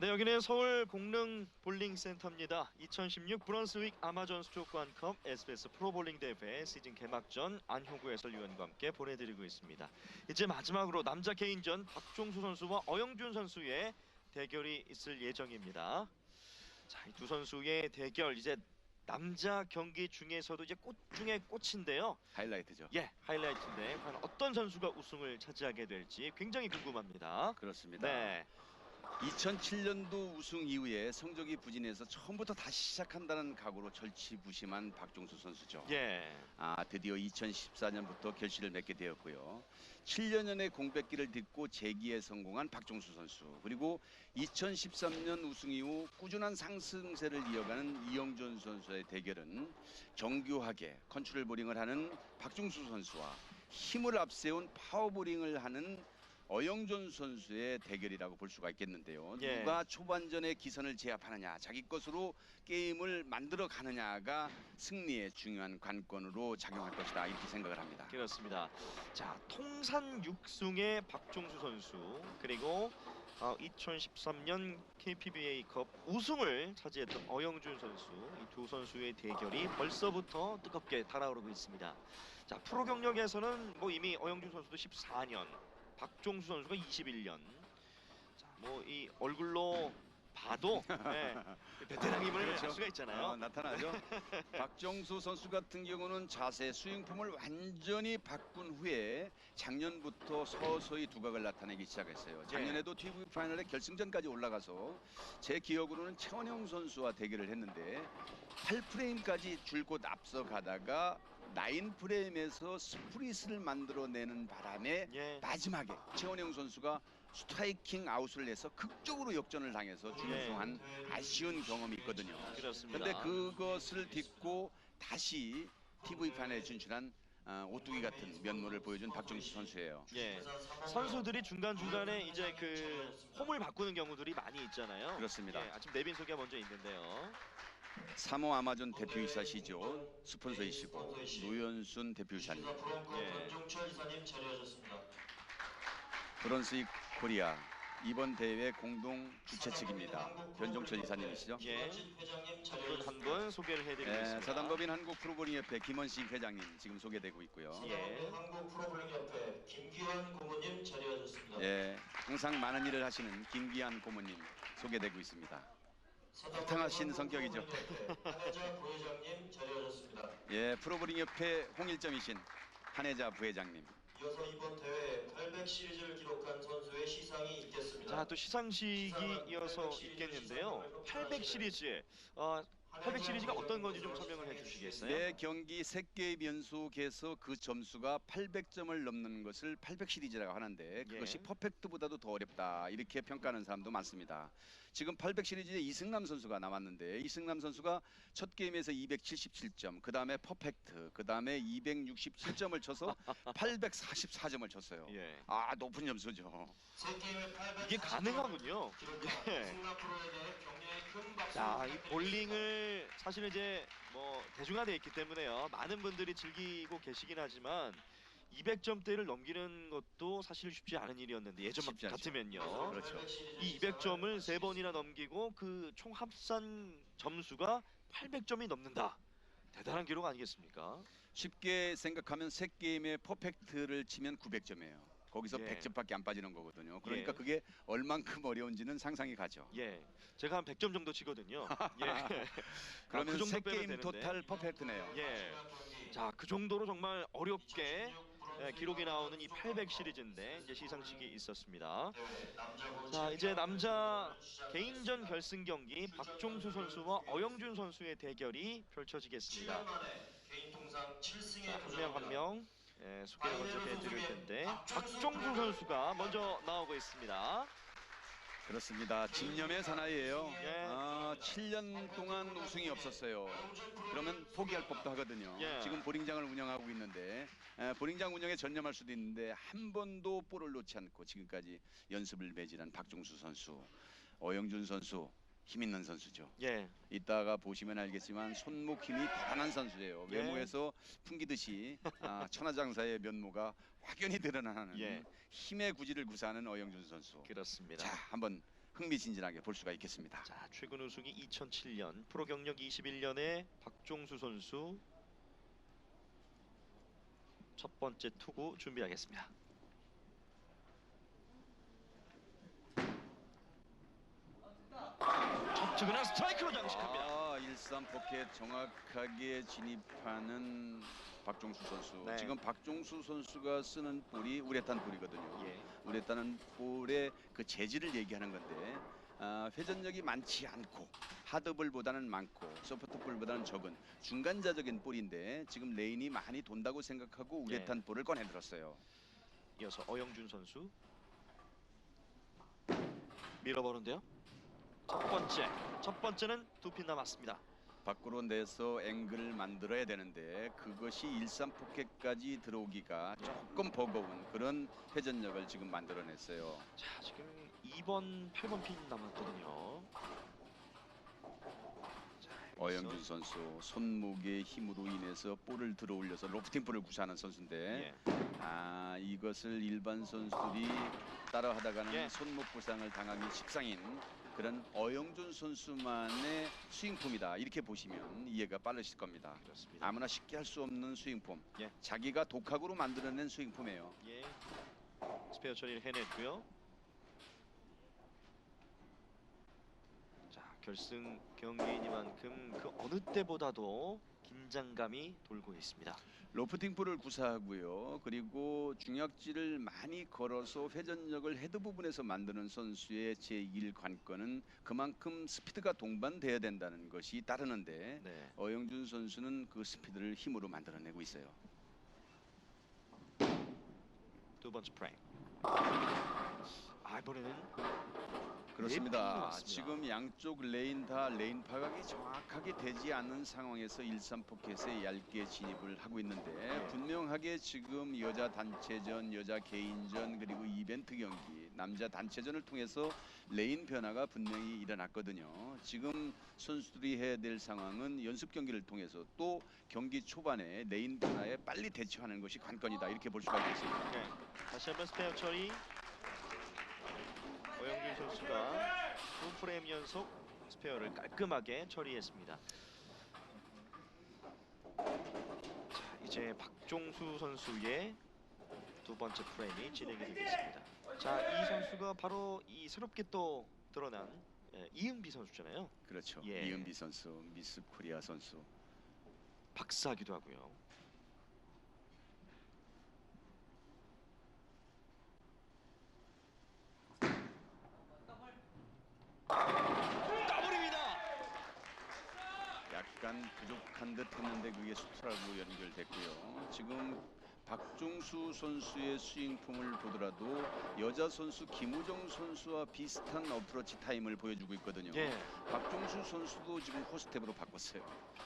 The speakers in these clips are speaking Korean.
네 여기는 서울 공릉 볼링 센터입니다. 2016 브런스윅 아마존 수족관컵 SBS 프로볼링 대회 시즌 개막전 안효구 해설위원과 함께 보내드리고 있습니다. 이제 마지막으로 남자 개인전 박종수 선수와 어영준 선수의 대결이 있을 예정입니다. 자, 이 두 선수의 대결 이제 남자 경기 중에서도 이제 꽃 중에 꽃인데요. 하이라이트죠. 예, 하이라이트인데 과연 어떤 선수가 우승을 차지하게 될지 굉장히 궁금합니다. 그렇습니다. 네. 2007년도 우승 이후에 성적이 부진해서 처음부터 다시 시작한다는 각오로 절치부심한 박종수 선수죠. 예. 아 드디어 2014년부터 결실을 맺게 되었고요. 7년의 공백기를 딛고 재기에 성공한 박종수 선수 그리고 2013년 우승 이후 꾸준한 상승세를 이어가는 이영준 선수의 대결은 정교하게 컨트롤 보링을 하는 박종수 선수와 힘을 앞세운 파워보링을 하는 어영존 선수의 대결이라고 볼 수가 있겠는데요. 예. 누가 초반전에 기선을 제압하느냐, 자기 것으로 게임을 만들어 가느냐가 승리의 중요한 관건으로 작용할 것이다 이렇게 생각을 합니다. 그렇습니다. 자, 통산 6승의 박종수 선수 그리고 어, 2013년 KPBA컵 우승을 차지했던 어영준 선수 이 두 선수의 대결이 벌써부터 뜨겁게 달아오르고 있습니다. 자, 프로 경력에서는 뭐 이미 어영준 선수도 14년, 박종수 선수가 21년. 자, 뭐이 얼굴로 봐도 네, 베테랑임을 그렇죠. 알 수가 있잖아요. 어, 나타나죠. 박정수 선수 같은 경우는 자세 스윙폼을 완전히 바꾼 후에 작년부터 서서히 두각을 나타내기 시작했어요. 작년에도 TV 파이널의 결승전까지 올라가서 제 기억으로는 최원영 선수와 대결을 했는데 8프레임까지 줄곧 앞서가다가 9프레임에서 스프릿을 만들어내는 바람에 예. 마지막에 최원영 선수가 스트라이킹 아웃을 내서 극적으로 역전을 당해서 준우승한 아쉬운 경험이 있거든요. 그렇습니다. 근데 그것을 딛고 다시 TV판에 진출한 어, 오뚜기 같은 면모를 보여준 박정수 선수예요. 예. 선수들이 중간 중간에 이제 그 홈을 바꾸는 경우들이 많이 있잖아요. 그렇습니다. 예, 아침 내빈 소개가 먼저 있는데요. 3호 아마존 대표이사시죠. 스폰서이시고 노현순 대표이사님. 예. 변종철 이사님 자리하셨습니다. 브런스윅 코리아 이번 대회 공동 주최 측입니다. 변종철 이사님이시죠. 예. 김원진 회장님 한 자리하셨습니다. 분 소개를 해드리고 네, 있습니다. 사단법인 한국 프로볼링협회 김원식 회장님 지금 소개되고 있고요. 예. 한국 프로볼링협회 김기환 고모님 자리하셨습니다. 예, 항상 많은 일을 하시는 김기한 고모님 소개되고 있습니다. 한국 성격이죠. 한혜자 부회장님 자리하셨습니다. 예, 프로볼링협회 홍일점이신 한혜자 부회장님. 이어서 이번 대회에 800 시리즈를 기록한 선수의 시상이 있겠습니다. 자, 또 시상식이 이어서 있겠는데요. 800 시리즈. 어, 800 시리즈가 어떤 건지 좀 설명을 해주시겠어요? 매 경기 3게임 연속에서 그 점수가 800점을 넘는 것을 800 시리즈라고 하는데 그것이 예. 퍼펙트보다도 더 어렵다 이렇게 평가하는 사람도 많습니다. 지금 800 시리즈에 이승남 선수가 나왔는데 이승남 선수가 첫 게임에서 277점, 그 다음에 퍼펙트, 그 다음에 267점을 쳐서 844점을 쳤어요. 예. 아 높은 점수죠. 세 게임에 800 이게 가능하군요. 예. 자, 이. 볼링을 사실은 이제 뭐 대중화되어 있기 때문에요. 많은 분들이 즐기고 계시긴 하지만 200점대를 넘기는 것도 사실 쉽지 않은 일이었는데 예전 쉽지 않죠. 같으면요. 그렇죠. 이 200점을 세 번이나 넘기고 그 총 합산 점수가 800점이 넘는다. 대단한 기록 아니겠습니까? 쉽게 생각하면 세 게임의 퍼펙트를 치면 900점이에요. 거기서 예. 100점밖에 안 빠지는 거거든요. 그러니까 예. 그게 얼만큼 어려운지는 상상이 가죠. 예, 제가 한 100점 정도 치거든요. 예. 그러면 그세 게임 되는데. 토탈 퍼펙트네요. 예. 자, 그 정도로 정말 어렵게 예, 기록이 나오는 이 800 시리즈인데 이제 시상식이 있었습니다. 자, 이제 남자 개인전 결승 경기 박종수 선수와 어영준 선수의 대결이 펼쳐지겠습니다. 7년 만에 개인 통상 7승에 자, 한명 한 명 예, 소개를 먼저 해드릴 텐데 박종수 선수가 먼저 나오고 있습니다. 그렇습니다. 집념의 사나이예요. 예. 아, 7년 동안 우승이 없었어요. 그러면 포기할 법도 하거든요. 예. 지금 보링장을 운영하고 있는데 에, 보링장 운영에 전념할 수도 있는데 한 번도 볼을 놓지 않고 지금까지 연습을 매진한 박종수 선수, 어영준 선수 힘 있는 선수죠. 예, 이따가 보시면 알겠지만 손목 힘이 대단한 선수예요. 예. 외모에서 풍기듯이 아, 천하장사의 면모가 확연히 드러나는 예. 힘의 구질을 구사하는 어영준 선수. 그렇습니다. 자, 한번 흥미진진하게 볼 수가 있겠습니다. 자, 최근 우승이 2007년, 프로 경력 21년의 박종수 선수 첫 번째 투구 준비하겠습니다. 첫 투구는 스트라이크로 장식합니다. 아, 13 포켓 정확하게 진입하는 박종수 선수. 네. 지금 박종수 선수가 쓰는 볼이 우레탄 볼이거든요. 예. 우레탄은 볼의 그 재질을 얘기하는 건데 아, 회전력이 많지 않고 하드볼보다는 많고 소프트볼보다는 적은 중간자적인 볼인데 지금 레인이 많이 돈다고 생각하고 예. 우레탄 볼을 꺼내들었어요. 이어서 어영준 선수 밀어버는데요. 첫 번째, 첫 번째는 두 핀 남았습니다. 밖으로 내서 앵글을 만들어야 되는데 그것이 13 포켓까지 들어오기가 조금 버거운 그런 회전력을 지금 만들어냈어요. 자, 지금 2번, 8번 핀 남았거든요. 자, 어영준 선수 손목의 힘으로 인해서 볼을 들어 올려서 로프팅 볼을 구사하는 선수인데 예. 아 이것을 일반 선수들이 따라하다가는 예. 손목 부상을 당하기 십상인 그런 어영준 선수만의 스윙폼이다 이렇게 보시면 이해가 빠르실 겁니다. 그렇습니다. 아무나 쉽게 할 수 없는 스윙폼. 예. 자기가 독학으로 만들어낸 스윙폼이에요. 예. 스페어 처리를 해냈고요. 자, 결승 경기이니만큼 그 어느 때보다도 긴장감이 돌고 있습니다. 로프팅 볼을 구사하고요. 그리고 중약지를 많이 걸어서 회전력을 헤드 부분에서 만드는 선수의 제1 관건은 그만큼 스피드가 동반돼야 된다는 것이 따르는데 네. 어영준 선수는 그 스피드를 힘으로 만들어내고 있어요. 두 번째 프레임. 아, 이번에는 그렇습니다. 네, 나왔습니다. 지금 양쪽 레인 다 레인 파각이 정확하게 되지 않은 상황에서 13 포켓에 얇게 진입을 하고 있는데 네. 분명하게 지금 여자 단체전, 여자 개인전 그리고 이벤트 경기, 남자 단체전을 통해서 레인 변화가 분명히 일어났거든요. 지금 선수들이 해야 될 상황은 연습 경기를 통해서 또 경기 초반에 레인 변화에 빨리 대처하는 것이 관건이다 이렇게 볼 수가 있겠습니다. 네. 다시 한번 스페어 처리. 선수가 두 프레임 연속 스페어를 깔끔하게 처리했습니다. 자, 이제 박종수 선수의 두 번째 프레임이 진행이 되겠습니다. 자, 이 선수가 바로 이 새롭게 또 드러난 예, 이은비 선수잖아요. 그렇죠. 예. 이은비 선수, 미스 코리아 선수. 박사기도 하고요. 더블입니다. 약간 부족한 듯 했는데 그게 스트라이크로 연결됐고요. 지금 박종수 선수의 스윙폼을 보더라도 여자 선수 김우정 선수와 비슷한 어프로치 타임을 보여주고 있거든요. 예. 박종수 선수도 지금 호스텝으로 바꿨어요.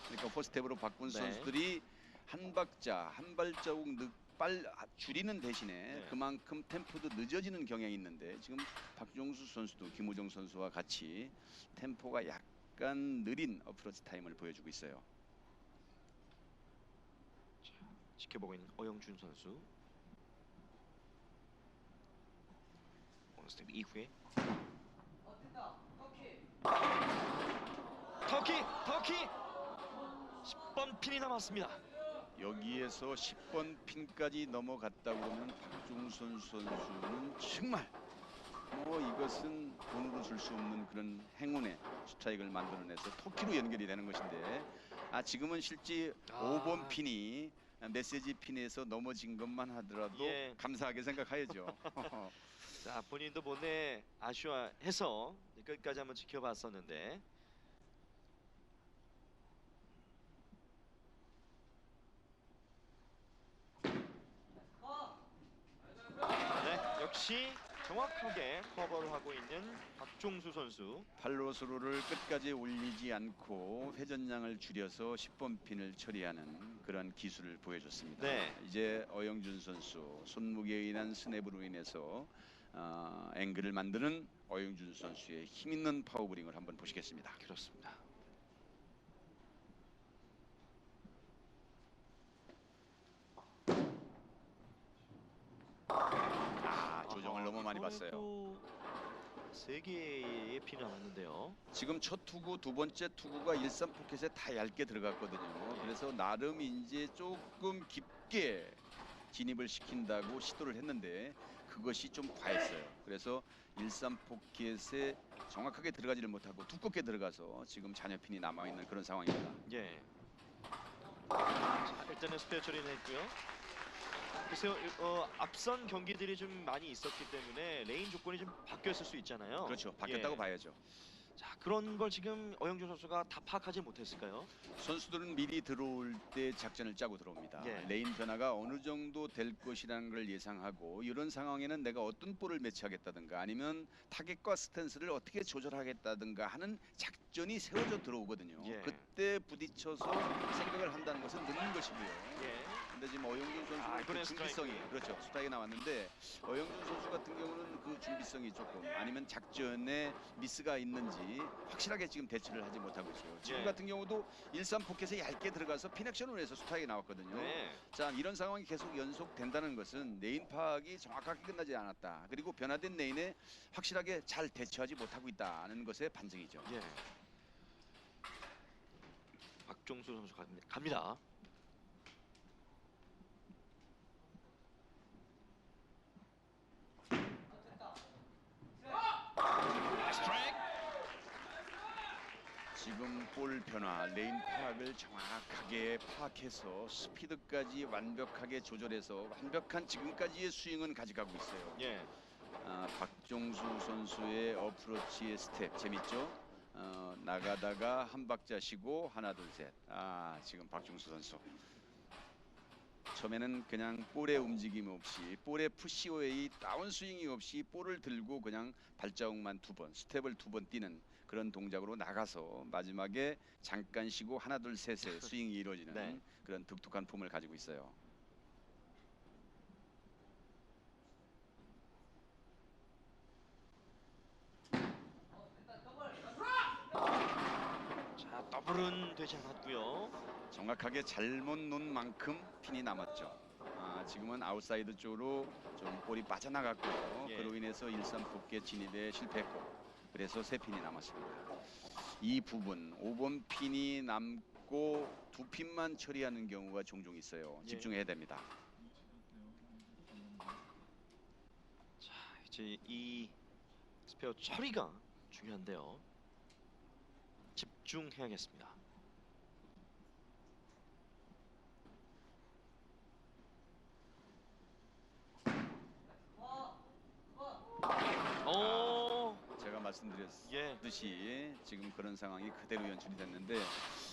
그러니까 호스텝으로 바꾼 네. 선수들이 한 박자, 한 발자국 늦, 빨 아, 줄이는 대신에 네. 그만큼 템포도 늦어지는 경향이 있는데 지금 박종수 선수도 김우정 선수와 같이 템포가 약간 느린 어프로치 타임을 보여주고 있어요. 지켜보고 있는 어영준 선수. 오늘 스텝 이후에 터키 터키 10번 핀이 남았습니다. 여기에서 10번 핀까지 넘어갔다 그러면 박종선 선수는 정말 뭐 이것은 돈으로 줄 수 없는 그런 행운의 스트라이크를 만들어내서 터키로 연결이 되는 것인데 아 지금은 실제 아. 5번 핀이 메시지 핀에서 넘어진 것만 하더라도 예. 감사하게 생각해야죠. 자 본인도 본래 아쉬워해서 끝까지 한번 지켜봤었는데 네 역시 정확하게 커버를 하고 있는 박종수 선수 팔로스루를 끝까지 올리지 않고 회전량을 줄여서 10번 핀을 처리하는 그런 기술을 보여줬습니다. 네. 이제 어영준 선수 손목에 의한 스냅으로 인해서 어, 앵글을 만드는 어영준 선수의 힘 있는 파워브링을 한번 보시겠습니다. 그렇습니다. 아 조정을 너무 많이 봤어요. 또세 개의 핀이 남았는데요. 지금 첫 투구, 두 번째 투구가 일산 포켓에 다 얇게 들어갔거든요. 그래서 나름 이제 조금 깊게 진입을 시킨다고 시도를 했는데 그것이 좀 과했어요. 그래서 일산 포켓에 정확하게 들어가지를 못하고 두껍게 들어가서 지금 잔여핀이 남아 있는 그런 상황입니다. 예. 자, 일단은 스페어 처리는 했고요. 글쎄요, 일- 어, 앞선 경기들이 좀 많이 있었기 때문에 레인 조건이 좀 바뀌었을 수 있잖아요. 그렇죠. 바뀌었다고 예. 봐야죠. 자, 그런 걸 지금 어영준 선수가 다 파악하지 못했을까요? 선수들은 미리 들어올 때 작전을 짜고 들어옵니다. 예. 레인 변화가 어느 정도 될 것이라는 걸 예상하고 이런 상황에는 내가 어떤 볼을 매치하겠다든가 아니면 타겟과 스탠스를 어떻게 조절하겠다든가 하는 작전이 세워져 들어오거든요. 예. 그때 부딪혀서 생각을 한다는 것은 늦는 것이고요. 예. 지금 어영준 선수는 아, 그 준비성이 스트라이크. 그렇죠 스타일이 나왔는데 어영준 선수 같은 경우는 그 준비성이 조금 아니면 작전에 미스가 있는지 확실하게 지금 대처를 하지 못하고 있어요. 지금 예. 같은 경우도 일산 포켓에 얇게 들어가서 피넥션을 해서 스트라이크 나왔거든요. 네. 자 이런 상황이 계속 연속된다는 것은 레인 파악이 정확하게 끝나지 않았다. 그리고 변화된 레인에 확실하게 잘 대처하지 못하고 있다는 것의 반증이죠. 예. 박종수 선수 갑니다. 갑니다. 스트라이크. 지금 볼 변화, 레인 파악을 정확하게 파악해서 스피드까지 완벽하게 조절해서 완벽한 지금까지의 스윙은 가져가고 있어요. 예. 아, 박종수 선수의 어프로치의 스텝 재밌죠? 어, 나가다가 한 박자 쉬고 하나 둘 셋. 아 지금 박종수 선수. 처음에는 그냥 볼의 움직임 없이 볼의 푸시웨이 다운 스윙이 없이 볼을 들고 그냥 발자국만 두 번 스텝을 두 번 뛰는 그런 동작으로 나가서 마지막에 잠깐 쉬고 하나 둘 셋의 스윙이 이루어지는 네. 그런 독특한 폼을 가지고 있어요. 자, 더블은 되지 않았고요. 정확하게 잘못 놓은 만큼 핀이 남았죠. 아, 지금은 아웃사이드 쪽으로 좀 볼이 빠져나갔고요. 예. 그로 인해서 일산 포켓 진입에 실패했고 그래서 세 핀이 남았습니다. 이 부분 5번 핀이 남고 두 핀만 처리하는 경우가 종종 있어요. 예. 집중해야 됩니다. 자, 이제 이 스페어 처리가 중요한데요. 집중해야겠습니다. 오, 제가 말씀드렸듯이 예, 지금 그런 상황이 그대로 연출이 됐는데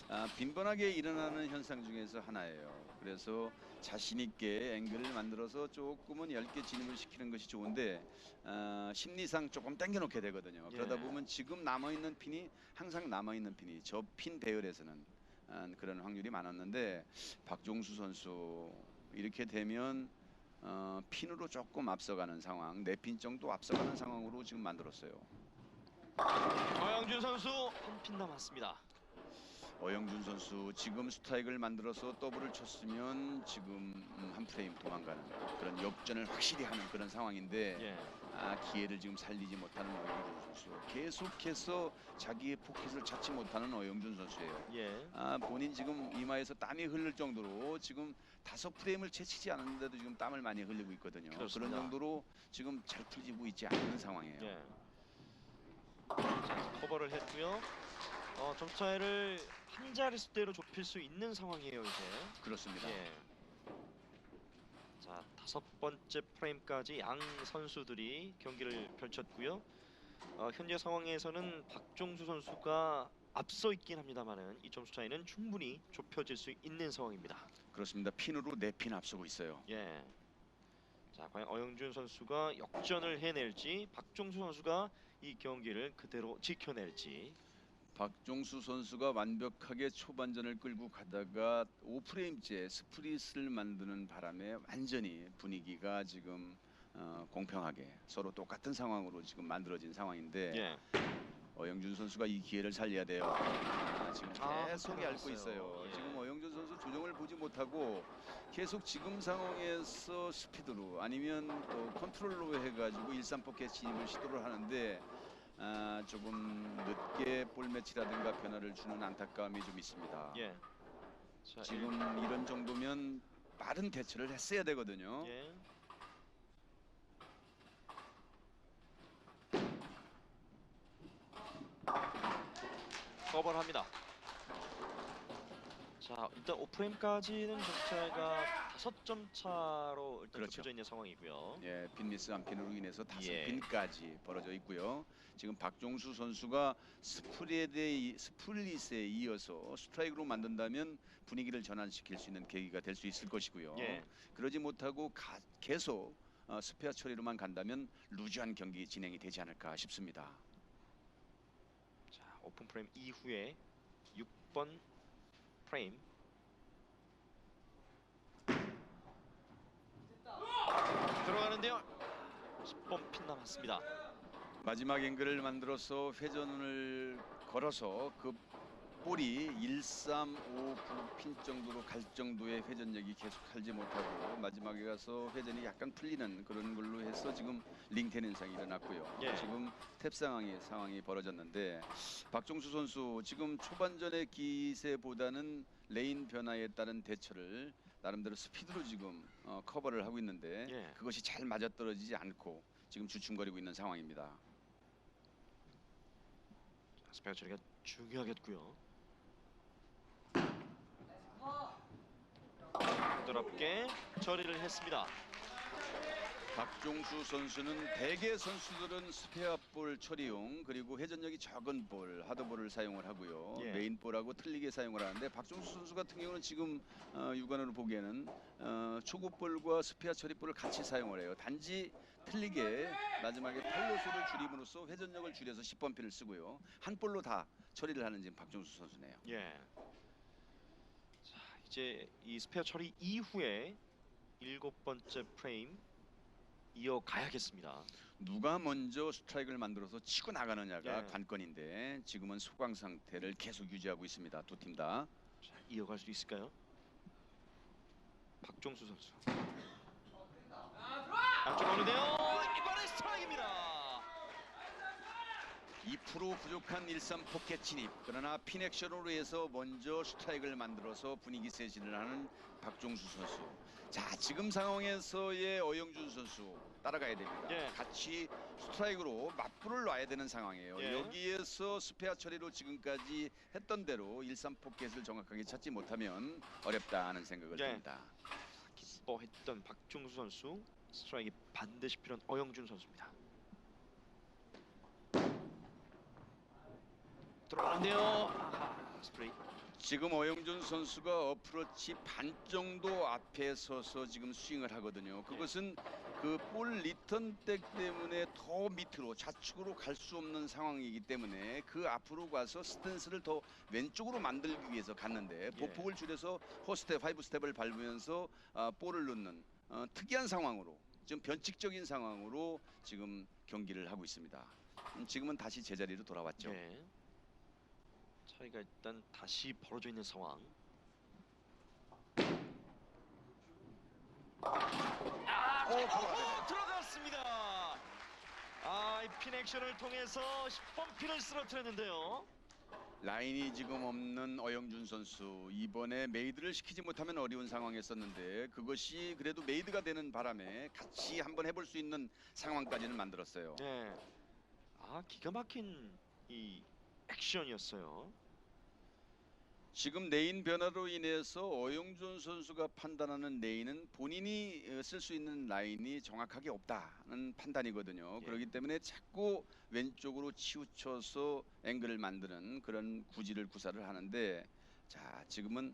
아, 빈번하게 일어나는 현상 중에서 하나예요. 그래서 자신 있게 앵글을 만들어서 조금은 얇게 진입을 시키는 것이 좋은데 아, 심리상 조금 당겨놓게 되거든요. 예. 그러다 보면 지금 남아 있는 핀이 항상 남아 있는 핀이 저 핀 배열에서는 아, 그런 확률이 많았는데 박종수 선수 이렇게 되면 어, 핀으로 조금 앞서가는 상황, 네핀 정도 앞서가는 상황으로 지금 만들었어요. 어영준 선수 한 핀 남았습니다. 어영준 선수 지금 스트라이크를 만들어서 더블을 쳤으면 지금 음, 한 프레임 도망가는 그런 역전을 확실히 하는 그런 상황인데 예, 아, 기회를 지금 살리지 못하는 어영준 선수 계속해서 자기의 포켓을 찾지 못하는 어영준 선수예요. 예, 아, 본인 지금 이마에서 땀이 흐를 정도로 지금 다섯 프레임을 채치지 않았는데도 지금 땀을 많이 흘리고 있거든요. 그런 그렇습니다. 정도로 지금 잘 풀리고 있지 않는 상황이에요. 예. 자, 커버를 했고요. 어, 점 차이를 한 자릿수대로 좁힐 수 있는 상황이에요 이제. 그렇습니다. 예. 자 다섯 번째 프레임까지 양 선수들이 경기를 펼쳤고요. 어, 현재 상황에서는 박종수 선수가 앞서 있긴 합니다만은 이 점수 차이는 충분히 좁혀질 수 있는 상황입니다. 그렇습니다. 핀으로 네 핀 앞서고 있어요. 예. 자 과연 어영준 선수가 역전을 해낼지 박종수 선수가 이 경기를 그대로 지켜낼지. 박종수 선수가 완벽하게 초반전을 끌고 가다가 5프레임째 스프릿을 만드는 바람에 완전히 분위기가 지금 어, 공평하게 서로 똑같은 상황으로 지금 만들어진 상황인데 예. 어영준 선수가 이 기회를 살려야 돼요. 아, 지금 아, 계속 앓고 났어요. 있어요. 예. 지금 조정을 보지 못하고 계속 지금 상황에서 스피드로 아니면 또 컨트롤로 해가지고 일산 포켓 진입을 시도를 하는데 아, 조금 늦게 볼 매치라든가 변화를 주는 안타까움이 좀 있습니다. 예. 자, 지금 이런 정도면 빠른 대처를 했어야 되거든요. 예. 커버를 합니다. 자, 일단 오프레임까지는 점차가 다섯 점 차로 일단 그렇죠. 좁혀져 있는 상황이고요. 예, 빈 미스 한 핀으로 인해서 다섯 예. 핀까지 벌어져 있고요. 지금 박종수 선수가 스프레드에 스플릿에 이어서 스트라이크로 만든다면 분위기를 전환시킬 수 있는 계기가 될 수 있을 것이고요. 예. 그러지 못하고 가- 계속 어, 스페어 처리로만 간다면 루즈한 경기 진행이 되지 않을까 싶습니다. 자, 오픈 프레임 이후에 6번 프레임. 들어가는데요. 10번 핀 남았습니다. 마지막 앵글을 만들어서 회전을 걸어서 그 볼이 1359핀 정도로 갈 정도의 회전력이 계속 하지 못하고 마지막에 가서 회전이 약간 풀리는 그런 걸로 해서 지금 링텐 현상이 일어났고요. 예. 지금 탭 상황이 상황이 벌어졌는데 박종수 선수 지금 초반전의 기세보다는 레인 변화에 따른 대처를 나름대로 스피드로 지금 어, 커버를 하고 있는데 예. 그것이 잘 맞아떨어지지 않고 지금 주춤거리고 있는 상황입니다. 자, 스페어 처리가 중요하겠고요. 부드럽게 처리를 했습니다. 박종수 선수는 대개 선수들은 스페어볼 처리용 그리고 회전력이 적은 볼 하드볼을 사용을 하고요 예. 메인볼하고 틀리게 사용을 하는데 박종수 선수 같은 경우는 지금 어, 육안으로 보기에는 어, 초급볼과 스페어 처리볼을 같이 사용을 해요 단지 틀리게 마지막에 팔로소를 줄임으로써 회전력을 줄여서 10번 핀을 쓰고요 한 볼로 다 처리를 하는 지금 박종수 선수네요 예. 자, 이제 이 스페어 처리 이후에 일곱 번째 프레임 이어가야겠습니다. 누가 먼저 스트라이크를 만들어서 치고 나가느냐가 예. 관건인데 지금은 소강 상태를 계속 유지하고 있습니다. 두 팀 다. 자, 이어갈 수 있을까요? 박종수 선수. 양쪽 오는데요. 이번에 스트라이크입니다. 2% 부족한 1-3 포켓 진입. 그러나 피넥션으로 해서 먼저 스트라이크를 만들어서 분위기 세진을 하는 박종수 선수. 자 지금 상황에서의 어영준 선수 따라가야 됩니다. 예. 같이 스트라이크로 맞불을 놔야 되는 상황이에요. 예. 여기에서 스페어 처리로 지금까지 했던 대로 1-3 포켓을 정확하게 찾지 못하면 어렵다 하는 생각을 예. 듭니다. 기뻐했던 박종수 선수 스트라이크 반드시 필요한 어영준 선수입니다. 들어가는데요. 스프레이. 지금 어영준 선수가 어프로치 반 정도 앞에 서서 지금 스윙을 하거든요. 그것은 그 볼 리턴 백 때문에 더 밑으로 좌측으로 갈 수 없는 상황이기 때문에 그 앞으로 가서 스탠스를 더 왼쪽으로 만들기 위해서 갔는데 보폭을 줄여서 호스텝, 파이브 스텝을 밟으면서 아, 볼을 넣는 어, 특이한 상황으로 지금 변칙적인 상황으로 지금 경기를 하고 있습니다. 음, 지금은 다시 제자리로 돌아왔죠. 네. 차이가 일단 다시 벌어져 있는 상황. 아, 오, 오, 들어갔습니다. 아, 이핀 액션을 통해서 10번 핀을 쓰러뜨렸는데요. 라인이 지금 없는 어영준 선수 이번에 메이드를 시키지 못하면 어려운 상황이었었는데 그것이 그래도 메이드가 되는 바람에 같이 한번 해볼 수 있는 상황까지는 만들었어요. 네. 아, 기가 막힌 이 액션이었어요. 지금 레인 변화로 인해서 어영준 선수가 판단하는 레인은 본인이 어, 쓸수 있는 라인이 정확하게 없다는 판단이거든요. 예. 그렇기 때문에 자꾸 왼쪽으로 치우쳐서 앵글을 만드는 그런 구질을 구사를 하는데 자 지금은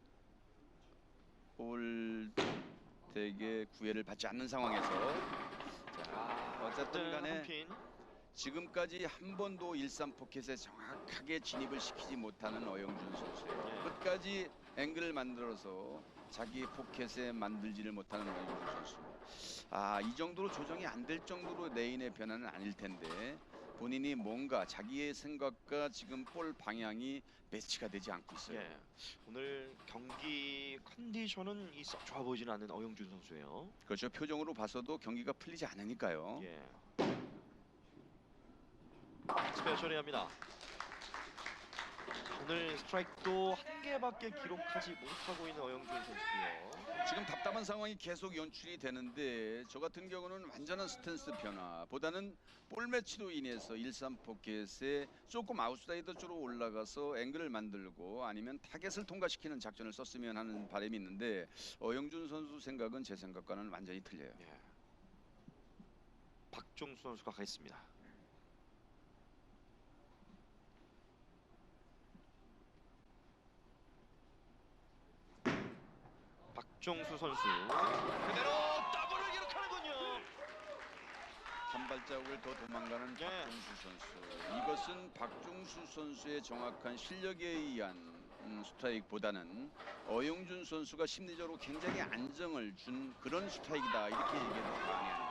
볼 되게 구애를 받지 않는 상황에서 자 어쨌든 간에 한 핀. 지금까지 한 번도 1-3 포켓에 정확하게 진입을 시키지 못하는 어영준 선수예요. 예. 끝까지 앵글을 만들어서 자기 포켓에 만들지를 못하는 어영준 선수. 아, 이 정도로 조정이 안 될 정도로 레인의 변화는 아닐 텐데 본인이 뭔가 자기의 생각과 지금 볼 방향이 매치가 되지 않고 있어요. 예. 오늘 경기 컨디션은 이썩 좋아 보이지는 않는 어영준 선수예요. 그렇죠. 표정으로 봐서도 경기가 풀리지 않으니까요. 예. 스페어 처리합니다. 오늘 스트라이크도 한 개밖에 기록하지 못하고 있는 어영준 선수고요. 지금 답답한 상황이 계속 연출이 되는데 저 같은 경우는 완전한 스탠스 변화보다는 볼 매치로 인해서 1-3 포켓에 조금 아웃사이더 쪽으로 올라가서 앵글을 만들고 아니면 타겟을 통과시키는 작전을 썼으면 하는 바람이 있는데 어영준 선수 생각은 제 생각과는 완전히 틀려요. 예. 박종수 선수가 가겠습니다. 박종수 선수 그대로 더블을 기록하는군요. 한 발자국을 더 도망가는 예. 박종수 선수. 이것은 박종수 선수의 정확한 실력에 의한 음, 스트라이크보다는 어영준 선수가 심리적으로 굉장히 안정을 준 그런 스트라이크다 이렇게 얘기해도 과언이 아닙니다.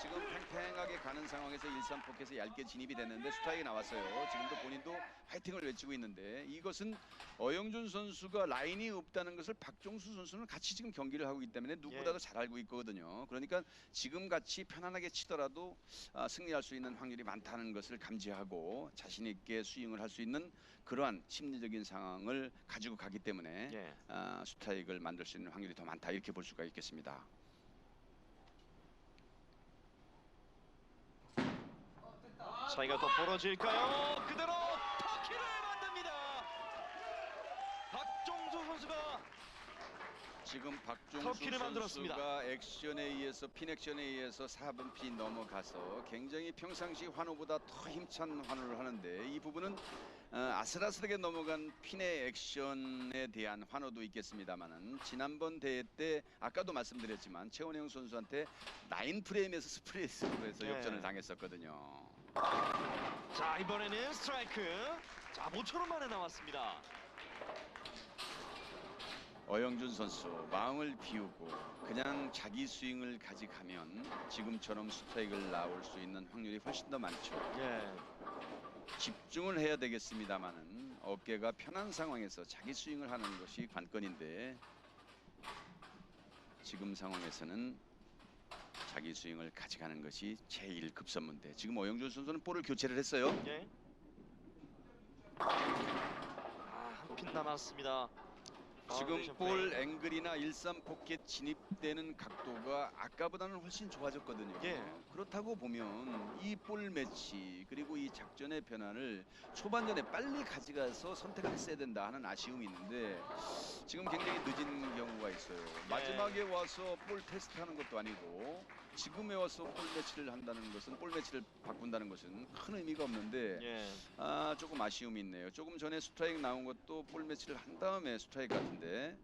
예. 지금 팽팽하게 가는 상황에서 1-3 포켓에 얇게 진입이 됐는데 스트라이크 나왔어요. 지금도 본인도 화이팅을 외치고 있는데 이것은 어영준 선수가 라인이 없다는 것을 박종수 선수는 같이 지금 경기를 하고 있기 때문에 누구보다도 예. 잘 알고 있거든요. 그러니까 지금 같이 편안하게 치더라도 아, 승리할 수 있는 확률이 많다는 것을 감지하고 자신 있게 스윙을 할 수 있는 그러한 심리적인 상황을 가지고 가기 때문에 예. 아, 스트라이크를 만들 수 있는 확률이 더 많다 이렇게 볼 수가 있겠습니다. 차이가 더 벌어질까요? 그대로 터키를 만듭니다. 박종수 선수가 지금 박종수 터키를 만들었습니다. 선수가 액션에 의해서 핀 액션에 의해서 4번 핀 넘어가서 굉장히 평상시 환호보다 더 힘찬 환호를 하는데 이 부분은 어, 아슬아슬하게 넘어간 핀의 액션에 대한 환호도 있겠습니다만은 지난번 대회 때 아까도 말씀드렸지만 최원영 선수한테 나인 프레임에서 스프레이스로 해서 네. 역전을 당했었거든요. 자 이번에는 스트라이크 자 모처럼 만에 나왔습니다. 어영준 선수 마음을 비우고 그냥 자기 스윙을 가져가면 지금처럼 스트라이크를 나올 수 있는 확률이 훨씬 더 많죠. 예. 집중을 해야 되겠습니다만은 어깨가 편한 상황에서 자기 스윙을 하는 것이 관건인데 지금 상황에서는 자기 스윙을 가져가는 것이 제일 급선무인데 지금 어영준 선수는 볼을 교체를 했어요. 예. 아 한 핀 남았습니다. 지금 볼. 앵글이나 13 포켓 진입되는 각도가 아까보다는 훨씬 좋아졌거든요. 예. 그렇다고 보면 이 볼 매치 그리고 이 작전의 변화를 초반전에 빨리 가져가서 선택을 했어야 된다 하는 아쉬움이 있는데 지금 굉장히 늦은 경우가 있어요. 예. 마지막에 와서 볼 테스트하는 것도 아니고 지금에 와서 볼 매치를 한다는 것은 볼 매치를 바꾼다는 것은 큰 의미가 없는데 예. 아 조금 아쉬움이 있네요. 조금 전에 스트라이크 나온 것도 볼 매치를 한 다음에 스트라이크 같은데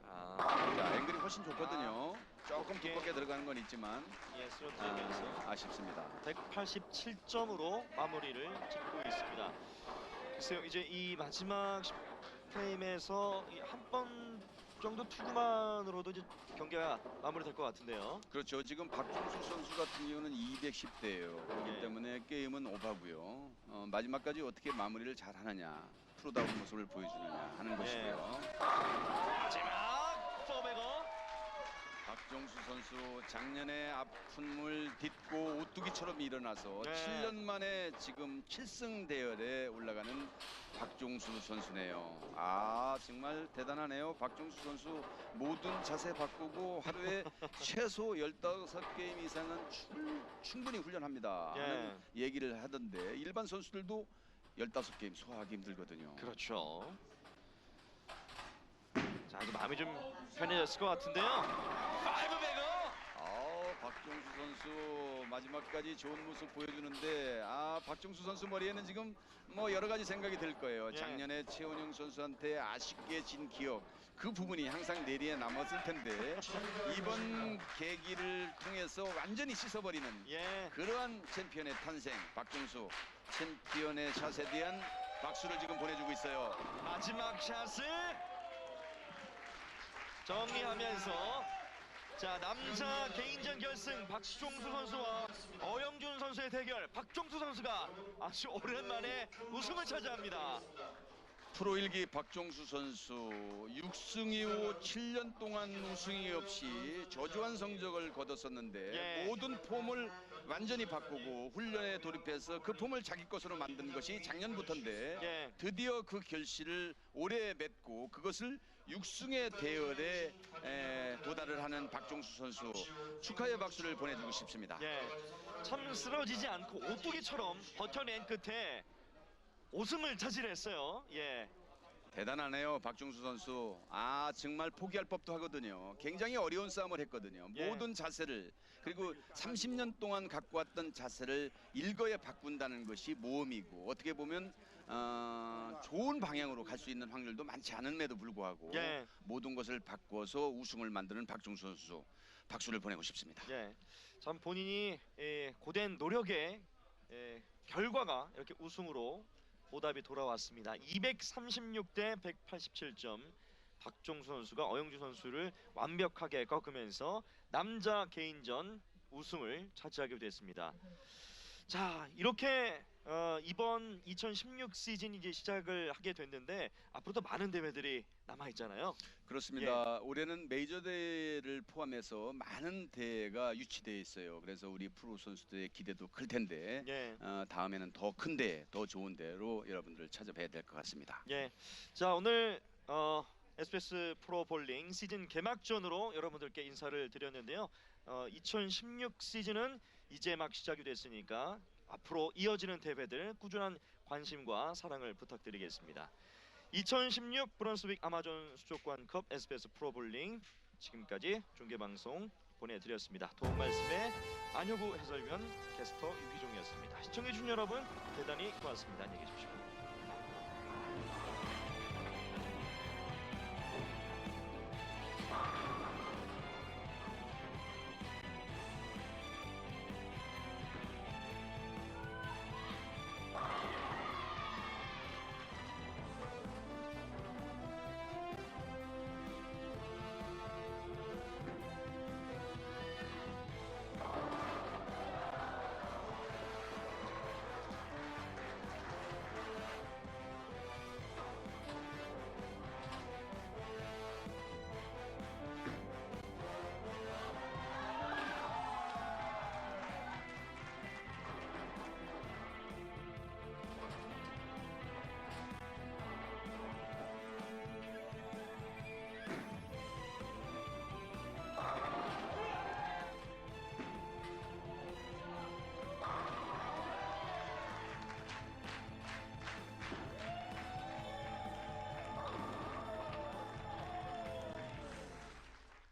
자, 자 앵글이 훨씬 좋거든요. 조금 오케이. 두껍게 들어가는 건 있지만 예 아, 아쉽습니다. 187점으로 마무리를 짓고 있습니다. 글쎄요, 이제 이 마지막 프레임에서 한 번 정도 투구만으로도 이제 경기가 마무리될 것 같은데요. 그렇죠. 지금 박종수 선수 같은 경우는 210대예요. 그렇기 예. 때문에 게임은 오바고요. 어, 마지막까지 어떻게 마무리를 잘 하느냐, 프로다운 모습을 보여주느냐 하는 것이고요. 마지막 포베거 박종수 선수 작년에 아픔을 딛고 오뚜기처럼 일어나서 네. 7년 만에 지금 7승 대열에 올라가는 박종수 선수네요. 아 정말 대단하네요. 박종수 선수 모든 자세 바꾸고 하루에 최소 15게임 이상은 출- 충분히 훈련합니다. 예. 하는 얘기를 하던데 일반 선수들도 15게임 소화하기 힘들거든요. 그렇죠. 자, 이제 마음이 좀 편해졌을 것 같은데요. 파이브 베거 아, 박종수 선수 마지막까지 좋은 모습 보여주는데 아 박종수 선수 머리에는 지금 뭐 여러 가지 생각이 들 거예요. 예. 작년에 최원영 선수한테 아쉽게 진 기억 그 부분이 항상 내리에 남았을 텐데 이번 계기를 통해서 완전히 씻어버리는 예. 그러한 챔피언의 탄생 박종수 챔피언의 샷에 대한 박수를 지금 보내주고 있어요. 마지막 샷을 정리하면서 자 남자 개인전 결승 박종수 선수와 어영준 선수의 대결 박종수 선수가 아주 오랜만에 우승을 차지합니다. 프로 1기 박종수 선수 6승 이후 7년 동안 우승이 없이 저조한 성적을 거뒀었는데 예. 모든 폼을 완전히 바꾸고 훈련에 돌입해서 그 폼을 자기 것으로 만든 것이 작년부터인데 예. 드디어 그 결실을 올해 맺고 그것을 육승의 대열에 에, 도달을 하는 박종수 선수 축하의 박수를 보내주고 싶습니다. 예. 참 쓰러지지 않고 오뚜기처럼 버텨낸 끝에 5승을 차지했어요. 예. 대단하네요 박종수 선수 아 정말 포기할 법도 하거든요 굉장히 어려운 싸움을 했거든요 예. 모든 자세를 그리고 30년 동안 갖고 왔던 자세를 일거에 바꾼다는 것이 모험이고 어떻게 보면 어, 좋은 방향으로 갈 수 있는 확률도 많지 않음에도 불구하고 예. 모든 것을 바꿔서 우승을 만드는 박종수 선수 박수를 보내고 싶습니다 예. 참 본인이 예, 고된 노력의 예, 결과가 이렇게 우승으로 보답이 돌아왔습니다. 236대 187점. 박종수 선수가 어영주 선수를 완벽하게 꺾으면서 남자 개인전 우승을 차지하게 됐습니다. 자, 이렇게 어, 이번 2016 시즌 이제 시작을 하게 됐는데 앞으로도 많은 대회들이 남아 있잖아요. 그렇습니다. 예. 올해는 메이저 대회를 포함해서 많은 대회가 유치되어 있어요. 그래서 우리 프로 선수들의 기대도 클 텐데 예. 어, 다음에는 더 큰 대, 더 좋은 대로 여러분들을 찾아뵈야 될 것 같습니다. 예. 자 오늘 어, SBS 프로 볼링 시즌 개막전으로 여러분들께 인사를 드렸는데요. 어, 2016 시즌은 이제 막 시작이 됐으니까 앞으로 이어지는 대회들 꾸준한 관심과 사랑을 부탁드리겠습니다. 2016 브런스윅 아마존 수족관컵 SBS 프로 볼링 지금까지 중계 방송 보내드렸습니다. 도움 말씀에 안효구 해설위원 캐스터 유기종이었습니다. 시청해주신 여러분 대단히 고맙습니다. 안녕히 계십시오.